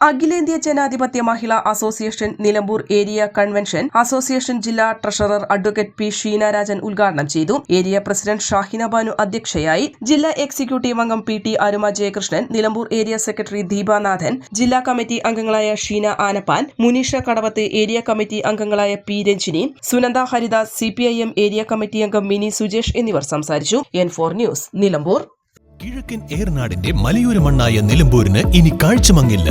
അഖിലേന്ത്യാ ജനാധിപത്യ മഹിളാ association Nilambur area convention association ജില്ലാ ട്രഷറർ അഡ്വക്കേറ്റ് പി ഷീനാരാജൻ ഉദ്ഘാടനം ചെയ്തു. ഏരിയ പ്രസിഡന്റ് ഷാഹിന ബാനു അധ്യക്ഷയായി ജില്ലാ എക്സിക്യൂട്ടീവ് അംഗം പി ടി അരുമ ജയകൃഷ്ണൻ നിലമ്പൂർ ഏരിയ സെക്രട്ടറി ദീപാനാഥൻ ജില്ലാ കമ്മിറ്റി അംഗങ്ങളായ ഷീന ആനപ്പാൻ മുനീഷ കടവത്ത് ഏരിയ കമ്മിറ്റി അംഗങ്ങളായ P Ranjini Sunanda Haridas C area committee അംഗം മിനി സുജേഷ് എന്നിവർ സംസാരിച്ചു. N four news Nilambur. കിഴക്കൻ ഏർനാടിന്റെ മലയോര മണ്ണായ നിലമ്പൂരിന് ഇനി കാഴ്ചമങ്ങില്ല.